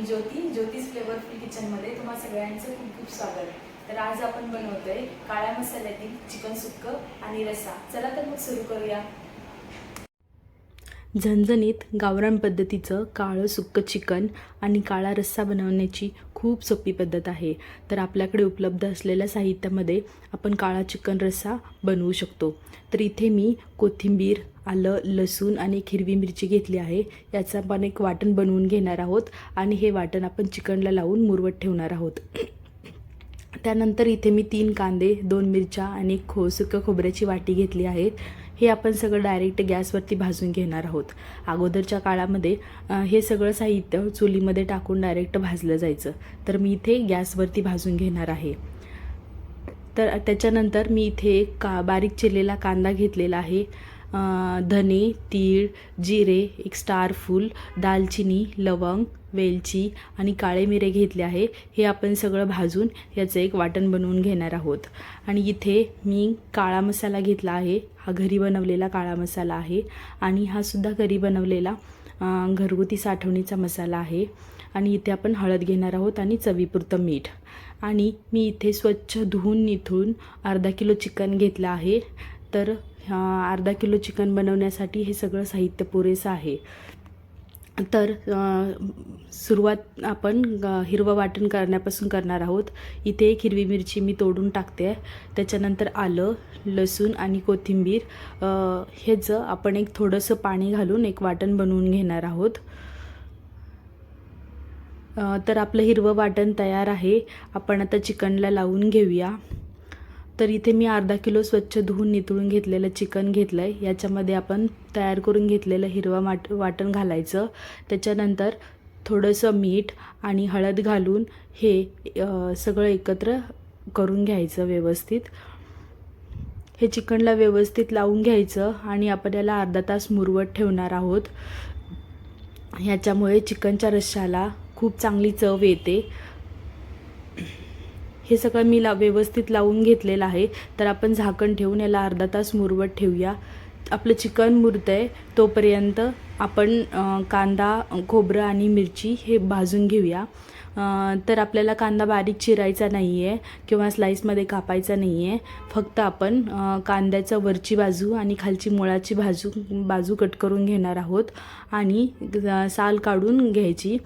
मी ज्योती ज्योतीस flavourful किचनमध्ये तुम्हा सगळ्यांचं खूप खूप स्वागत. तर आज आपण बनवतोय काळ्या मसाल्यातील चिकन सुक्क आणि रसा. चला तर मग सुरू करूया. झणझणीत गावरान पद्धतीचं काळं सुक्क चिकन आणि काळा रस्सा बनवण्याची खूप सोपी पद्धत आहे. तर आपल्याकडे उपलब्ध असलेल्या साहित्यामध्ये आपण काळा चिकन रस्सा बनवू शकतो. तर इथे मी कोथिंबीर आलं लसूण आणि एक हिरवी मिरची घेतली आहे. याचं आपण एक वाटण बनवून घेणार आहोत आणि हे वाटण आपण चिकनला लावून मुरवत ठेवणार आहोत. त्यानंतर इथे मी तीन कांदे दोन मिरच्या आणि एक खो सुकं खोबऱ्याची वाटी घेतली आहे. हे आपण सगळं डायरेक्ट गॅसवरती भाजून घेणार आहोत. अगोदरच्या काळामध्ये हे सगळं साहित्य चुलीमध्ये टाकून डायरेक्ट भाजलं जायचं. तर मी इथे गॅसवरती भाजून घेणार आहे. तर त्याच्यानंतर मी इथे एक का बारीक चिरलेला कांदा घेतलेला आहे. धने तीळ जिरे एक स्टारफूल दालचिनी लवंग वेलची आणि काळे मिरे घेतले आहे. हे आपण सगळं भाजून याचं एक वाटण बनवून घेणार आहोत. आणि इथे मी काळा मसाला घेतला आहे. हा घरी बनवलेला काळा मसाला आहे. आणि हा सुद्धा घरी बनवलेला घरगुती साठवणीचा मसाला आहे. आणि इथे आपण हळद घेणार आहोत आणि चवीपुरतं मीठ. आणि मी इथे स्वच्छ धुवून निथळून अर्धा किलो चिकन घेतलं आहे. तर अर्धा किलो चिकन बनवण्यासाठी हे सगळं साहित्य पुरेसं आहे. तर सुरुवात आपण हिरवं वाटण करण्यापासून करणार आहोत. इथे एक हिरवी मिरची मी तोडून टाकते. आहे त्याच्यानंतर आलं लसूण आणि कोथिंबीर. ह्याचं आपण एक थोडंसं पाणी घालून एक वाटण बनवून घेणार आहोत. तर आपलं हिरवं वाटण तयार आहे. आपण आता चिकनला लावून घेऊया. तर इथे मी अर्धा किलो स्वच्छ धुवून नितळून घेतलेलं चिकन घेतलं आहे याच्यामध्ये आपण तयार करून घेतलेलं हिरवा वाट वाटण घालायचं. त्याच्यानंतर थोडंसं मीठ आणि हळद घालून हे सगळं एकत्र करून घ्यायचं व्यवस्थित. हे चिकनला व्यवस्थित लावून घ्यायचं आणि आपण याला अर्धा तास मुरवत ठेवणार आहोत. ह्याच्यामुळे चिकनच्या रश्श्याला खूप चांगली चव येते. हे सगळं मी ला व्यवस्थित लावून घेतलेलं आहे. तर आपण झाकण ठेवून याला अर्धा तास मुरवत ठेवूया. आपलं चिकन मुरतं आहे तोपर्यंत आपण कांदा खोबरं आणि मिरची हे भाजून घेऊया. तर आपल्याला कांदा बारीक चिरायचा नाही आहे किंवा स्लाईसमध्ये कापायचा नाही आहे फक्त आपण कांद्याचं वरची बाजू आणि खालची मुळाची बाजू बाजू कट करून घेणार आहोत आणि साल काढून घ्यायची.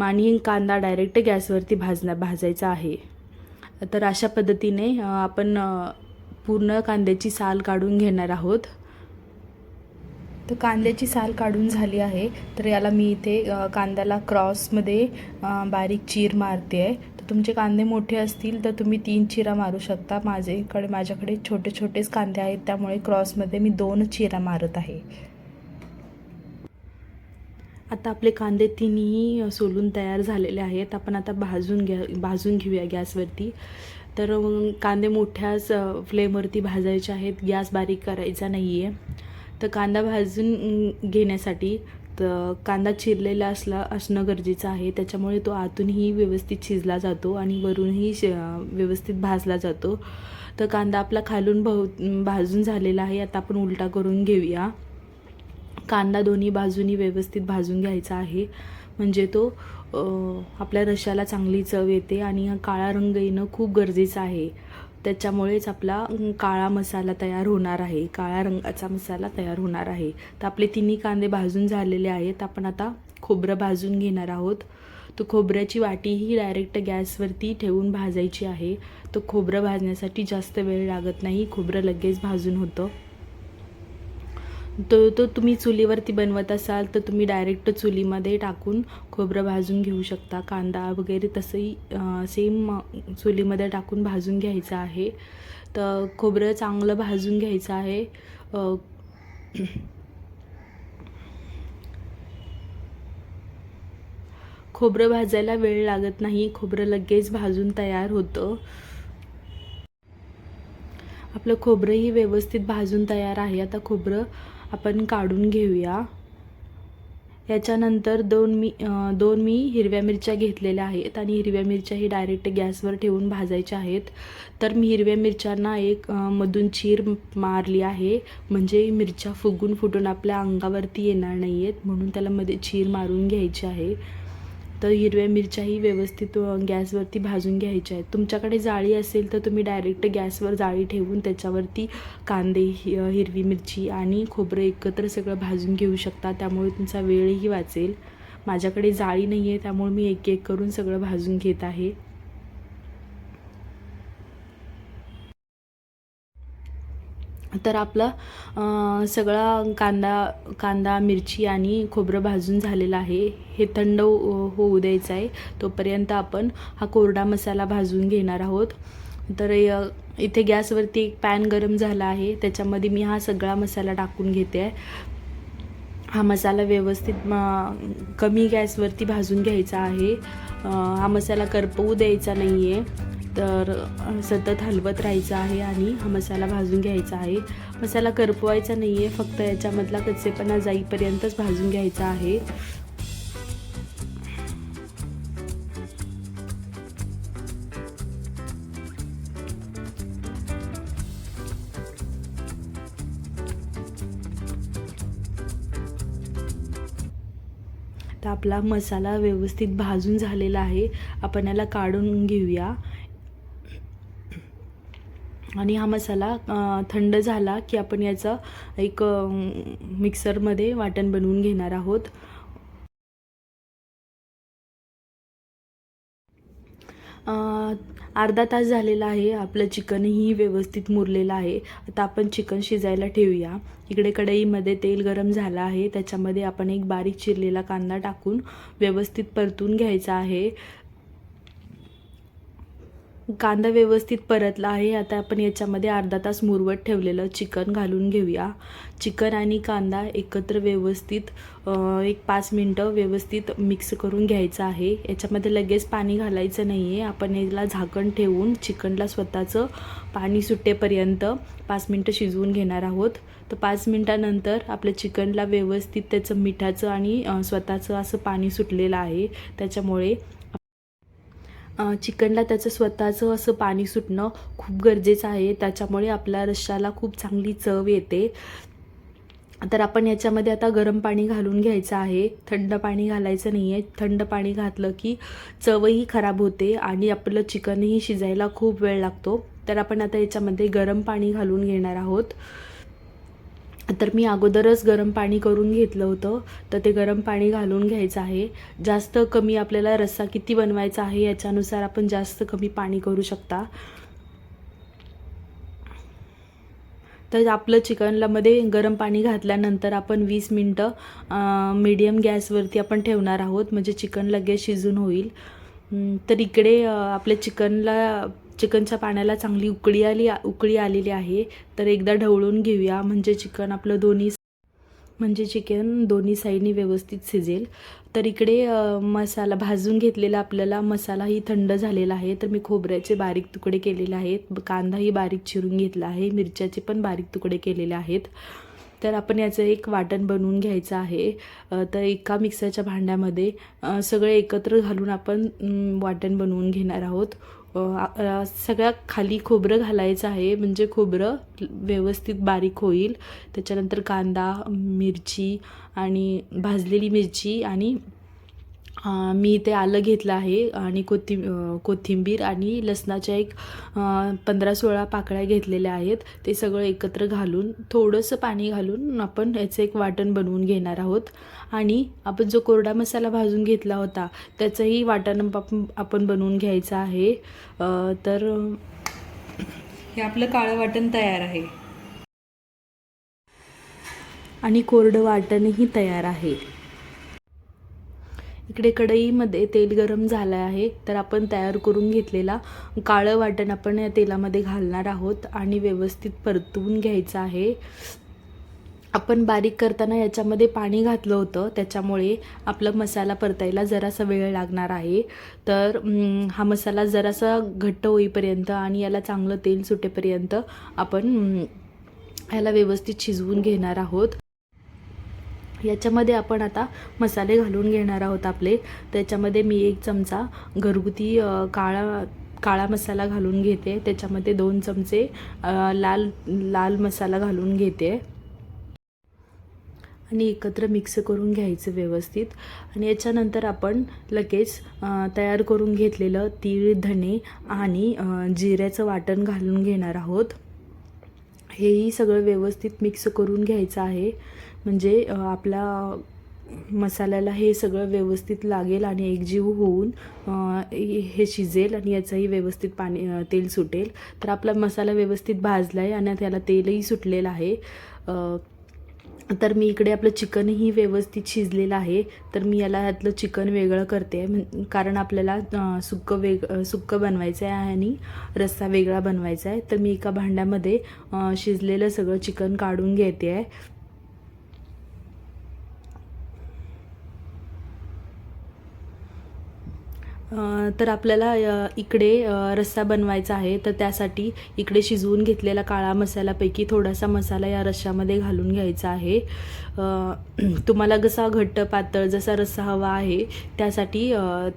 आणि कांदा डायरेक्ट गॅसवरती भाजणार भाजायचा आहे. तर अशा पद्धतीने आपण पूर्ण कांद्याची साल काढून घेणार आहोत. तर कांद्याची साल काढून झाली आहे. तर याला मी इथे कांद्याला क्रॉसमध्ये बारीक चीर मारते आहे तर तुमचे कांदे मोठे असतील तर तुम्ही तीन चिरा मारू शकता. माझेकडे माझ्याकडे छोटे छोटेच कांदे आहेत. त्यामुळे क्रॉसमध्ये मी दोन चिरा मारत आहे. आता आपले कांदे तिन्ही सोलून तयार झालेले आहेत. आपण आता भाजून घ्या भाजून घेऊया गॅसवरती. तर मग कांदे मोठ्याच फ्लेमवरती भाजायचे आहेत. गॅस बारीक करायचा नाही आहे तर कांदा भाजून घेण्यासाठी तर कांदा चिरलेला असला असणं गरजेचं आहे. त्याच्यामुळे तो आतूनही व्यवस्थित शिजला जातो आणि वरूनही श व्यवस्थित भाजला जातो. तर कांदा आपला खालून भाऊ भाजून झालेला आहे. आता आपण उलटा करून घेऊया. कांदा दोन्ही बाजूनी व्यवस्थित भाजून घ्यायचा आहे. म्हणजे तो आपल्या रश्याला चांगली चव येते आणि हा काळा रंग येणं खूप गरजेचं आहे. त्याच्यामुळेच आपला काळा मसाला तयार होणार आहे. काळ्या रंगाचा मसाला तयार होणार आहे. तर आपले तिन्ही कांदे भाजून झालेले आहेत. आपण आता खोबरं भाजून घेणार आहोत. तर खोबऱ्याची वाटी ही डायरेक्ट गॅसवरती ठेवून भाजायची आहे. तर खोबरं भाजण्यासाठी जास्त वेळ लागत नाही. खोबरं लगेच भाजून होतं. तो तो तुम्ही चुलीवरती बनवत असाल तर तुम्ही डायरेक्ट चुलीमध्ये टाकून खोबरं भाजून घेऊ शकता. कांदा वगैरे तसंही सेम चुलीमध्ये टाकून भाजून घ्यायचं आहे. तर खोबरं चांगलं भाजून घ्यायचं आहे. खोबरं भाजायला वेळ लागत नाही. खोबरं लगेच भाजून तयार होतं. आपलं खोबरंही व्यवस्थित भाजून तयार आहे. आता खोबरं आपण काढून घेऊया. याच्यानंतर दोन मी दोन मी हिरव्या मिरच्या घेतलेल्या आहेत आणि हिरव्या मिरच्या ही डायरेक्ट गॅसवर ठेवून भाजायच्या आहेत. तर मी हिरव्या मिरच्यांना एक मधून चीर मारली आहे. म्हणजे मिरच्या फुगून फुटून आपल्या अंगावरती येणार नाही आहेत म्हणून त्याला मध्ये चीर मारून घ्यायची आहे. तर हिरव्या मिरच्याही व्यवस्थित गॅसवरती भाजून घ्यायच्या आहेत. तुमच्याकडे जाळी असेल तर तुम्ही डायरेक्ट गॅसवर जाळी ठेवून त्याच्यावरती कांदे हि हिरवी मिरची आणि खोबरं एकत्र सगळं भाजून घेऊ शकता. त्यामुळे तुमचा वेळही वाचेल. माझ्याकडे जाळी नाही आहे त्यामुळे मी एक एक करून सगळं भाजून घेत आहे. तर आपला सगळा कांदा कांदा मिरची आणि खोबरं भाजून झालेलं आहे. हे थंड हो- होऊ द्यायचं आहे. तोपर्यंत आपण हा कोरडा मसाला भाजून घेणार आहोत. तर इथे गॅसवरती एक पॅन गरम झाला आहे. त्याच्यामध्ये मी हा सगळा मसाला टाकून घेते आहे. हा मसाला व्यवस्थित कमी गॅसवरती भाजून घ्यायचा आहे. हा मसाला करपवू द्यायचा नाही आहे तर सतत हलवत राहायचं आहे आणि हा मसाला भाजून घ्यायचा आहे. मसाला करपवायचा नाही आहे फक्त याच्यामधला कच्चेपणा जाईपर्यंतच भाजून घ्यायचा आहे. तर आपला मसाला व्यवस्थित भाजून झालेला आहे. आपण याला काढून घेऊया. आणि हा मसाला थंड झाला की आपण याचं एक मिक्सरमध्ये वाटण बनवून घेणार आहोत. अर्धा तास झालेला आहे. आपलं चिकनही व्यवस्थित मुरलेलं आहे. आता आपण चिकन शिजायला ठेवूया. इकडे कढईमध्ये तेल गरम झालं आहे. त्याच्यामध्ये आपण एक बारीक चिरलेला कांदा टाकून व्यवस्थित परतून घ्यायचा आहे. कांदा व्यवस्थित परतला आहे. आता आपण याच्यामध्ये अर्धा तास मुरवत ठेवलेलं चिकन घालून घेऊया. चिकन आणि कांदा एकत्र व्यवस्थित एक पाच मिनटं व्यवस्थित मिक्स करून घ्यायचं आहे. याच्यामध्ये लगेच पाणी घालायचं नाही आहे आपण याला झाकण ठेवून चिकनला स्वतःचं पाणी सुटेपर्यंत पाच मिनटं शिजवून घेणार आहोत. तर पाच मिनटानंतर आपल्या चिकनला व्यवस्थित त्याचं मिठाचं आणि स्वतःचं असं पाणी सुटलेलं आहे. त्याच्यामुळे चिकनला त्याचं स्वतःचं असं पाणी सुटणं खूप गरजेचं आहे. त्याच्यामुळे आपल्या रश्शाला खूप चांगली चव येते. तर आपण याच्यामध्ये आता गरम पाणी घालून घ्यायचं आहे. थंड पाणी घालायचं नाही आहे थंड पाणी घातलं की चवही खराब होते आणि आपलं चिकनही शिजायला खूप वेळ लागतो. तर आपण आता याच्यामध्ये गरम पाणी घालून घेणार आहोत. तर मी अगोदरच गरम पाणी करून घेतलं होतं तर ते गरम पाणी घालून घ्यायचं आहे. जास्त कमी आपल्याला रस्सा किती बनवायचा आहे याच्यानुसार आपण जास्त कमी पाणी करू शकता. तर आपलं चिकनलामध्ये गरम पाणी घातल्यानंतर आपण वीस मिनटं मीडियम गॅसवरती आपण ठेवणार आहोत म्हणजे चिकन लगेच शिजून होईल. तर इकडे आपल्या चिकनला चिकनच्या पाण्याला चांगली उकळी आली उकळी आलेली आहे. तर एकदा ढवळून घेऊया. म्हणजे चिकन आपलं दोन्ही म्हणजे चिकन दोन्ही साईडनी व्यवस्थित शिजेल. तर इकडे मसाला भाजून घेतलेला आपल्याला मसालाही थंड झालेला आहे. तर मी खोबऱ्याचे बारीक तुकडे केलेले आहेत. कांदाही बारीक चिरून घेतला आहे. मिरच्याचे पण बारीक तुकडे केलेले आहेत. तर आपण याचं एक वाटण बनवून घ्यायचं आहे. तर एका मिक्सरच्या भांड्यामध्ये सगळे एकत्र घालून आपण वाटण बनवून घेणार आहोत. सगळ्या खाली खोबरं घालायचं आहे. म्हणजे खोबरं व्यवस्थित बारीक होईल. त्याच्यानंतर कांदा मिरची आणि भाजलेली मिरची आणि मी ते आलं घेतलं आहे आणि कोथिं कोथिंबीर आणि लसणाच्या एक पंधरा सोळा पाकळ्या घेतलेल्या आहेत. ते सगळं एकत्र घालून थोडंसं पाणी घालून आपण याचं एक वाटण बनवून घेणार आहोत. आणि आपण जो कोरडा मसाला भाजून घेतला होता त्याचंही वाटण आपण बनवून घ्यायचं आहे. तर हे आपलं काळं वाटण तयार आहे. आणि कोरडं वाटणही तयार आहे. इकडे कढईमध्ये तेल गरम झालं आहे तर आपण तयार करून घेतलेला काळं वाटण आपण या तेलामध्ये घालणार आहोत आणि व्यवस्थित परतवून घ्यायचं आहे. आपण बारीक करताना याच्यामध्ये पाणी घातलं होतं त्याच्यामुळे आपला मसाला परतायला जरासा वेळ लागणार आहे. तर हा मसाला जरासा घट्ट होईपर्यंत आणि याला चांगलं तेल सुटेपर्यंत आपण ह्याला व्यवस्थित शिजवून घेणार आहोत. याच्यामध्ये आपण आता मसाले घालून घेणार आहोत आपले. त्याच्यामध्ये मी एक चमचा घरगुती काळा काळा मसाला घालून घेते. त्याच्यामध्ये दोन चमचे लाल लाल मसाला घालून घेते. आणि एकत्र मिक्स करून घ्यायचं व्यवस्थित. आणि याच्यानंतर आपण लगेच तयार करून घेतलेलं तीळ धणे आणि जिऱ्याचं वाटण घालून घेणार आहोत. हेही सगळं व्यवस्थित मिक्स करून घ्यायचं आहे. म्हणजे आपला मसाल्याला हे सगळं व्यवस्थित लागेल आणि एकजीव होऊन हे शिजेल आणि याचंही व्यवस्थित पाणी तेल सुटेल. तर आपला मसाला व्यवस्थित भाजला आहे आणि त्याला तेलही सुटलेलं आहे. तर मी इकडे आपलं चिकनही व्यवस्थित शिजलेलं आहे. तर मी याला यातलं चिकन वेगळं करते. म्हण- कारण आपल्याला सुकं सुक्कं वेग सुकं सुक्कं बनवायचं आहे आणि रस्सा वेगळा बनवायचा आहे. तर मी एका भांड्यामध्ये शिजलेलं सगळं चिकन काढून घेते आहे. तर आपल्याला इकडे रस्सा बनवायचा आहे. तर त्यासाठी इकडे शिजवून घेतलेला काळा मसाल्यापैकी थोडासा मसाला या रश्श्यामध्ये घालून घ्यायचा आहे. तुम्हाला कसा घट्ट पातळ जसा रस्सा हवा आहे त्यासाठी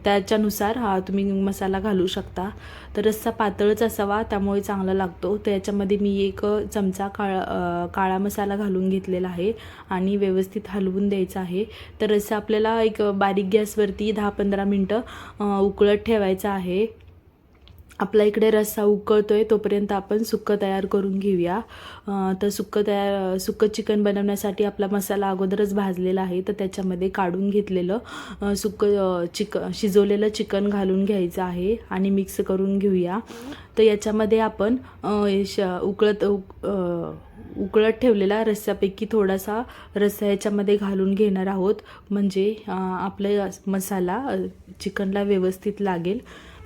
त्याच्यानुसार हा तुम्ही मसाला घालू शकता. तर रस्सा पातळच असावा त्यामुळे चांगला लागतो. तर याच्यामध्ये मी एक चमचा काळा काळा मसाला घालून घेतलेला आहे आणि व्यवस्थित हलवून द्यायचा आहे. तर रस्सा आपल्याला एक बारीक गॅसवरती दहा पंधरा मिनटं उकळत ठेवायचा आहे. आपला इकडे रस्सा उकळतो आहे तोपर्यंत आपण सुक्कं तयार करून घेऊया. तर सुक्कं तयार सुक्कं चिकन बनवण्यासाठी आपला मसाला अगोदरच भाजलेला आहे तर त्याच्यामध्ये काढून घेतलेलं सुक्कं चिक शिजवलेलं चिकन घालून घ्यायचं आहे आणि मिक्स करून घेऊया. तर याच्यामध्ये आपण श उकळत उक उकळत ठेवलेला रस्स्यापैकी थोडासा रस्सा याच्यामध्ये घालून घेणार आहोत. म्हणजे आपलं मसाला चिकनला व्यवस्थित लागेल.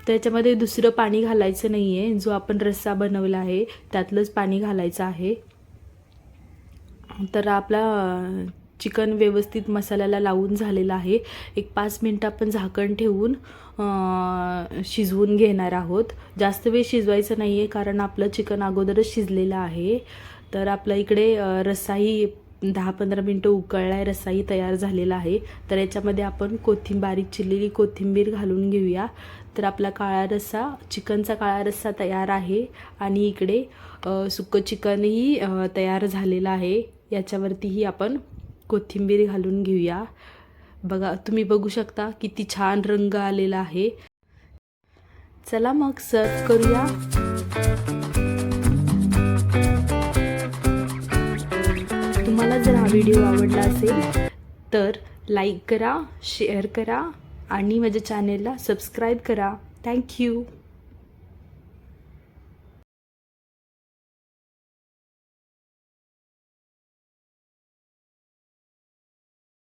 त्याच्यामध्ये दुसरं पाणी घालायचं नाही आहे जो आपण रस्सा बनवला आहे त्यातलंच पाणी घालायचं आहे. तर आपला चिकन व्यवस्थित मसाल्याला लावून झालेलं आहे. एक पाच मिनटं आपण झाकण ठेवून शिजवून घेणार आहोत. जास्त वेळ शिजवायचं नाही आहे कारण आपलं चिकन अगोदरच शिजलेलं आहे. तर आपल्या इकडे रसाई रस्साही दहा पंधरा मिनटं उकळला आहे रस्साही तयार झालेला आहे. तर याच्यामध्ये आपण कोथिंब बारीक चिरलेली कोथिंबीर घालून घेऊया. तर आपला काळा रस्सा चिकनचा काळा रस्सा तयार आहे. आणि इकडे सुकं चिकनही तयार झालेलं आहे. याच्यावरतीही आपण कोथिंबीर घालून घेऊया. बघा तुम्ही बघू शकता किती छान रंग आलेला आहे. चला मग सर्व करूया. जर हा व्हिडिओ आवडला असेल तर लाईक करा शेअर करा आणि माझ्या चॅनेलला सबस्क्राईब करा. थँक्यू